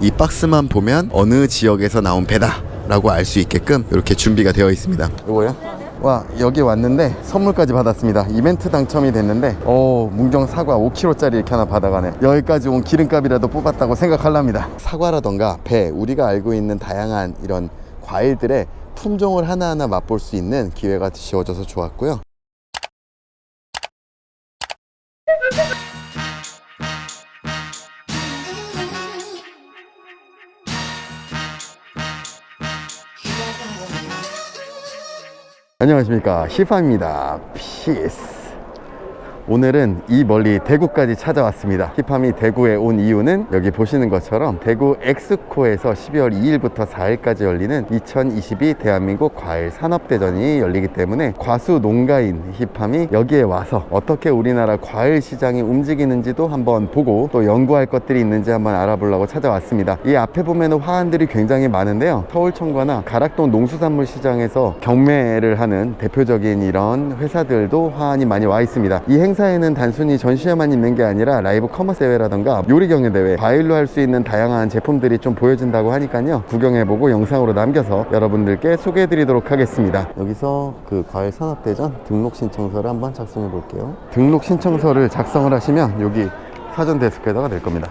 이 박스만 보면 어느 지역에서 나온 배다 라고 알 수 있게끔 이렇게 준비가 되어 있습니다. 이거요? 와 여기 왔는데 선물까지 받았습니다. 이벤트 당첨이 됐는데 오 문경 사과 5kg짜리 이렇게 하나 받아가네 여기까지 온 기름값이라도 뽑았다고 생각할랍니다. 사과라던가 배 우리가 알고 있는 다양한 이런 과일들의 품종을 하나하나 맛볼 수 있는 기회가 지어져서 좋았고요 안녕하십니까. 히파입니다. 피스 오늘은 이 멀리 대구까지 찾아왔습니다. 히팜이 대구에 온 이유는 여기 보시는 것처럼 대구 엑스코에서 12월 2일부터 4일까지 열리는 2022 대한민국 과일 산업대전이 열리기 때문에 과수 농가인 히팜이 여기에 와서 어떻게 우리나라 과일 시장이 움직이는지도 한번 보고 또 연구할 것들이 있는지 한번 알아보려고 찾아왔습니다. 이 앞에 보면 화환들이 굉장히 많은데요. 서울청과나 가락동 농수산물 시장에서 경매를 하는 대표적인 이런 회사들도 화환이 많이 와 있습니다. 이 행사 에는 단순히 전시회만 있는 게 아니라 라이브 커머스 대회라던가 요리 경연 대회 과일로 할 수 있는 다양한 제품들이 좀 보여진다고 하니까요 구경해보고 영상으로 남겨서 여러분들께 소개해 드리도록 하겠습니다 여기서 그 과일 산업대전 등록 신청서를 한번 작성해 볼게요 등록 신청서를 작성을 하시면 여기 사전 데스크에다가 낼 겁니다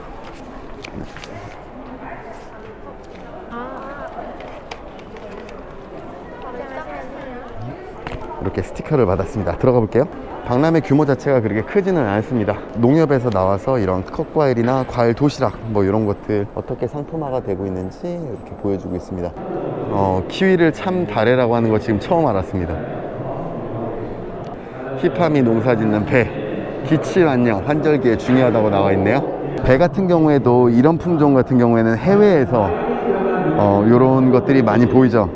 이렇게 스티커를 받았습니다. 들어가 볼게요. 박람회 규모 자체가 그렇게 크지는 않습니다. 농협에서 나와서 이런 컵과일이나 과일 도시락 뭐 이런 것들 어떻게 상품화가 되고 있는지 이렇게 보여주고 있습니다. 어, 키위를 참 다래라고 하는 거 지금 처음 알았습니다. 힙함이 농사 짓는 배 기침 안녕 환절기에 중요하다고 나와 있네요. 배 같은 경우에도 이런 품종 같은 경우에는 해외에서 어, 이런 것들이 많이 보이죠.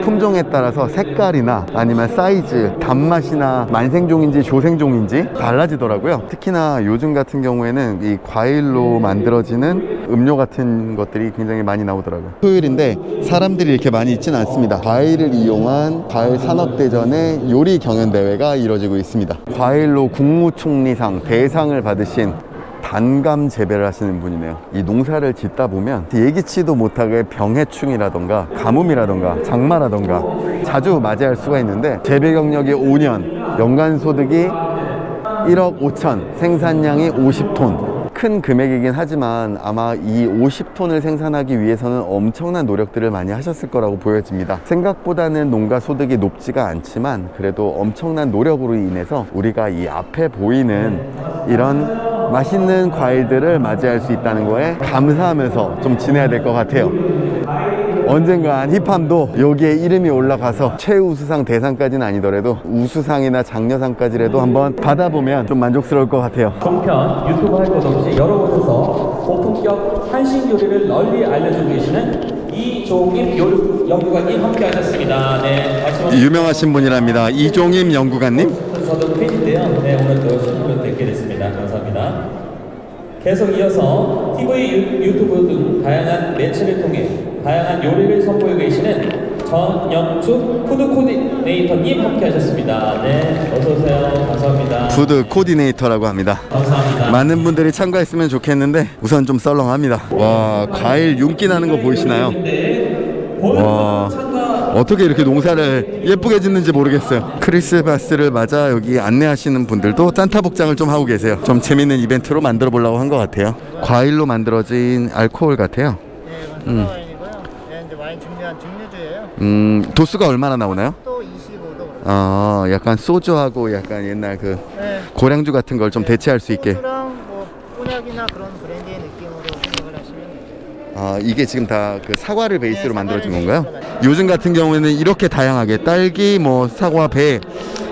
품종에 따라서 색깔이나 아니면 사이즈, 단맛이나 만생종인지 조생종인지 달라지더라고요. 특히나 요즘 같은 경우에는 이 과일로 만들어지는 음료 같은 것들이 굉장히 많이 나오더라고요. 토요일인데 사람들이 이렇게 많이 있지는 않습니다. 과일을 이용한 과일 산업대전의 요리 경연대회가 이루어지고 있습니다. 과일로 국무총리상 대상을 받으신 단감 재배를 하시는 분이네요. 이 농사를 짓다 보면 예기치도 못하게 병해충이라던가 가뭄이라던가 장마라던가 자주 맞이할 수가 있는데 재배 경력이 5년, 연간 소득이 1억 5천, 생산량이 50톤. 큰 금액이긴 하지만 아마 이 50톤을 생산하기 위해서는 엄청난 노력들을 많이 하셨을 거라고 보여집니다. 생각보다는 농가 소득이 높지가 않지만 그래도 엄청난 노력으로 인해서 우리가 이 앞에 보이는 이런 맛있는 과일들을 맞이할 수 있다는 거에 감사하면서 좀 지내야 될 것 같아요. 언젠간 힙함도 여기에 이름이 올라가서 최우수상 대상까지는 아니더라도 우수상이나 장려상까지라도 한번 받아보면 좀 만족스러울 것 같아요. 종편 유튜브 할 것 없이 여러 곳에서 고품격 한식 요리를 널리 알려주고 계시는 이종임 연구관님 함께 하셨습니다. 네, 박수 한번 유명하신 분이랍니다. 이종임 연구관님. 저도 팬인데요. 네, 오늘 또 신분 뵙게 됐습니다. 감사합니다. 계속 이어서 TV, 유- 유튜브 등 다양한 매체를 통해 다양한 요리를 선보이고 계시는 전영숙 푸드 코디네이터님 함께 하셨습니다. 네, 어서 오세요. 감사합니다. 푸드 코디네이터라고 합니다. 감사합니다. 많은 분들이 참가했으면 좋겠는데 우선 좀 썰렁합니다. 와 과일 윤기 나는 거 보이시나요? 와 어떻게 이렇게 농사를 예쁘게 짓는지 모르겠어요. 크리스마스를 맞아 여기 안내하시는 분들도 산타 복장을 좀 하고 계세요. 좀 재밌는 이벤트로 만들어 보려고 한 것 같아요. 과일로 만들어진 알코올 같아요. 네, 이건 와인이고요. 네, 이제 와인 준비한 증류주예요. 음 도수가 얼마나 나오나요? 또 25도. 어 약간 소주하고 약간 옛날 그 네. 고량주 같은 걸 좀 대체할 수 있게. 소주랑 뭐 꼬냑이나 그런 브랜드의 느낌으로 생각을 하시면 돼요. 아 이게 지금 다 그 사과를 베이스로 네, 만들어진 건가요? 베이스로 만들어진 요즘 같은 경우에는 이렇게 다양하게 딸기, 뭐 사과, 배,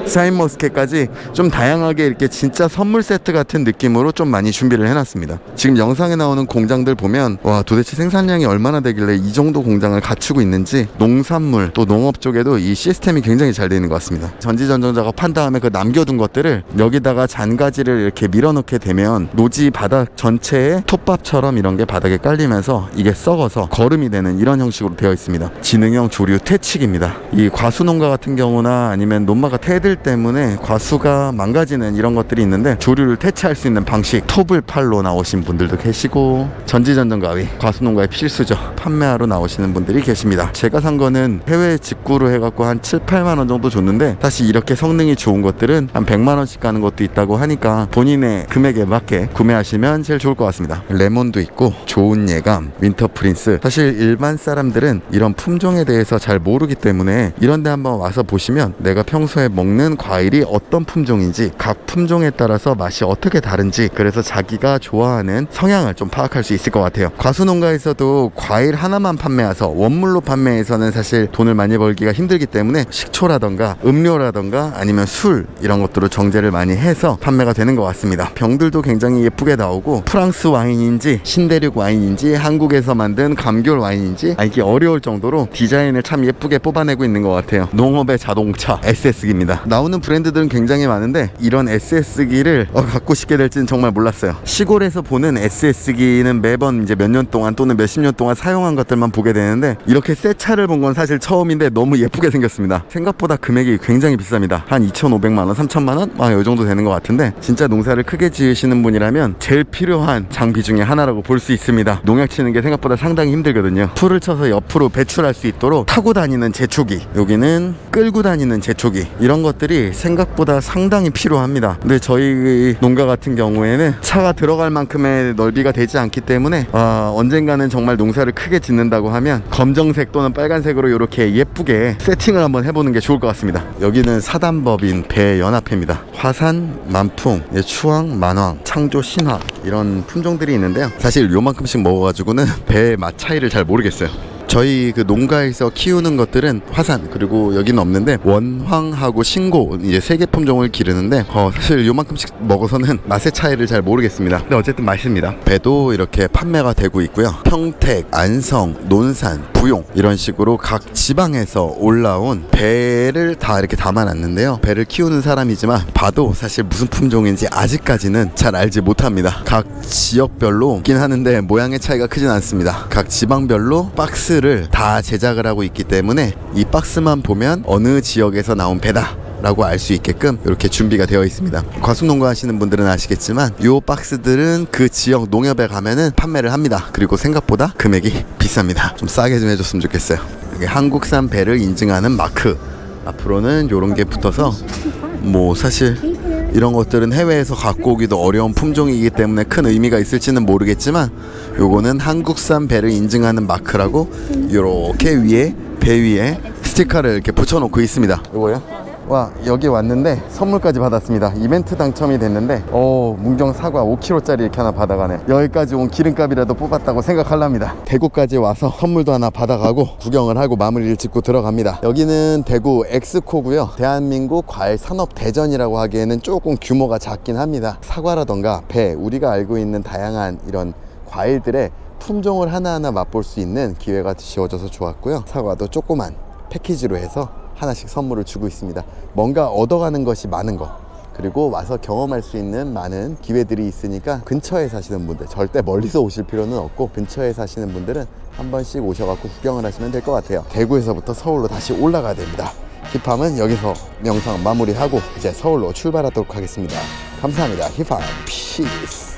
사인머스켓까지 좀 다양하게 이렇게 진짜 선물 세트 같은 느낌으로 좀 많이 준비를 해놨습니다. 지금 영상에 나오는 공장들 보면 와 도대체 생산량이 얼마나 되길래 이 정도 공장을 갖추고 있는지 농산물 또 농업 쪽에도 이 시스템이 굉장히 잘 되어 있는 것 같습니다. 전지전정 작업한 다음에 그 남겨둔 것들을 여기다가 잔가지를 이렇게 밀어넣게 되면 노지 바닥 전체에 톱밥처럼 이런 게 바닥에 깔리면서 이게 썩어서 거름이 되는 이런 형식으로 되어 있습니다. 지능형 조류 퇴치기입니다. 이 과수농가 같은 경우나 아니면 논마가 태들 때문에 과수가 망가지는 이런 것들이 있는데 조류를 퇴치할 수 있는 방식 톱을 팔로 나오신 분들도 계시고 전지전전 가위 과수농가의 필수죠. 판매하러 나오시는 분들이 계십니다. 제가 산 거는 해외 직구로 해갖고 한 7, 8만 원 정도 줬는데 사실 이렇게 성능이 좋은 것들은 한 100만 원씩 가는 것도 있다고 하니까 본인의 금액에 맞게 구매하시면 제일 좋을 것 같습니다. 레몬도 있고 좋은 예감 윈터 프린스. 사실 일반 사람들은 이런 품종에 대해서 잘 모르기 때문에 이런 데 한번 와서 보시면 내가 평소에 먹는 과일이 어떤 품종인지 각 품종에 따라서 맛이 어떻게 다른지 그래서 자기가 좋아하는 성향을 좀 파악할 수 있을 것 같아요. 과수농가에서도 과일 하나만 판매해서 원물로 판매해서는 사실 돈을 많이 벌기가 힘들기 때문에 식초라던가 음료라던가 아니면 술 이런 것들로 정제를 많이 해서 판매가 되는 것 같습니다. 병들도 굉장히 예쁘게 나오고 프랑스 와인인지 신대륙 와인인지 한국에서 만든 감귤 와인인지 알기 어려울 정도로 디자인을 참 예쁘게 뽑아내고 있는 것 같아요. 농업의 자동차 SS기입니다 나오는 브랜드들은 굉장히 많은데 이런 SS기를 어, 갖고 싶게 될지는 정말 몰랐어요. 시골에서 보는 SS기는 매번 이제 몇 년 동안 또는 몇십 년 동안 사용한 것들만 보게 되는데 이렇게 새 차를 본 건 사실 처음인데 너무 예쁘게 생겼습니다. 생각보다 금액이 굉장히 비쌉니다. 한 2,500만 원, 3천만 원? 아, 이 정도 되는 것 같은데 진짜 농사를 크게 지으시는 분이라면 제일 필요한 장비 중에 하나라고 볼 수 있습니다. 농약 치는 게 생각보다 상당히 힘들거든요. 풀을 쳐서 옆으로 배출할 수 있도록 타고 다니는 제초기 여기는 끌고 다니는 제초기 이런 것 들이 생각보다 상당히 필요합니다. 근데 저희 농가 같은 경우에는 차가 들어갈 만큼의 넓이가 되지 않기 때문에 아, 언젠가는 정말 농사를 크게 짓는다고 하면 검정색 또는 빨간색으로 이렇게 예쁘게 세팅을 한번 해보는 게 좋을 것 같습니다. 여기는 사단법인 배연합회입니다. 화산, 만풍, 예, 추왕, 만왕, 창조, 신화 이런 품종들이 있는데요. 사실 요만큼씩 먹어가지고는 배의 맛 차이를 잘 모르겠어요 저희 그 농가에서 키우는 것들은 화산 그리고 여기는 없는데 원황하고 신고 이제 세 개 품종을 기르는데 어, 사실 요만큼씩 먹어서는 맛의 차이를 잘 모르겠습니다. 근데 어쨌든 맛있습니다. 배도 이렇게 판매가 되고 있고요. 평택, 안성, 논산, 부용 이런 식으로 각 지방에서 올라온 배를 다 이렇게 담아놨는데요. 배를 키우는 사람이지만 봐도 사실 무슨 품종인지 아직까지는 잘 알지 못합니다. 각 지역별로 있긴 하는데 모양의 차이가 크진 않습니다. 각 지방별로 박스 를 다 제작을 하고 있기 때문에 이 박스만 보면 어느 지역에서 나온 배다. 라고 알 수 있게끔 이렇게 준비가 되어 있습니다. 과수농가 하시는 분들은 아시겠지만 이 박스들은 그 지역 농협에 가면은 판매를 합니다. 그리고 생각보다 금액이 비쌉니다. 좀 싸게 좀 해줬으면 좋겠어요. 이게 한국산 배를 인증하는 마크. 앞으로는 이런 게 붙어서 뭐 사실 이런 것들은 해외에서 갖고 오기도 어려운 품종이기 때문에 큰 의미가 있을지는 모르겠지만 요거는 한국산 배를 인증하는 마크라고 이렇게 위에 배 위에 스티커를 이렇게 붙여놓고 있습니다. 요거요? 와 여기 왔는데 선물까지 받았습니다. 이벤트 당첨이 됐는데 오 문경 사과 5kg짜리 이렇게 하나 받아가네. 여기까지 온 기름값이라도 뽑았다고 생각할랍니다. 대구까지 와서 선물도 하나 받아가고 구경을 하고 마무리를 짓고 들어갑니다. 여기는 대구 엑스코고요. 대한민국 과일 산업 대전이라고 하기에는 조금 규모가 작긴 합니다. 사과라던가 배 우리가 알고 있는 다양한 이런 과일들의 품종을 하나하나 맛볼 수 있는 기회가 지어져서 좋았고요. 사과도 조그만 패키지로 해서 하나씩 선물을 주고 있습니다. 뭔가 얻어가는 것이 많은 거. 그리고 와서 경험할 수 있는 많은 기회들이 있으니까 근처에 사시는 분들 절대 멀리서 오실 필요는 없고 근처에 사시는 분들은 한 번씩 오셔갖고 구경을 하시면 될 것 같아요. 대구에서부터 서울로 다시 올라가야 됩니다. 힙함은 여기서 영상 마무리하고 이제 서울로 출발하도록 하겠습니다. 감사합니다. 힙함 피스.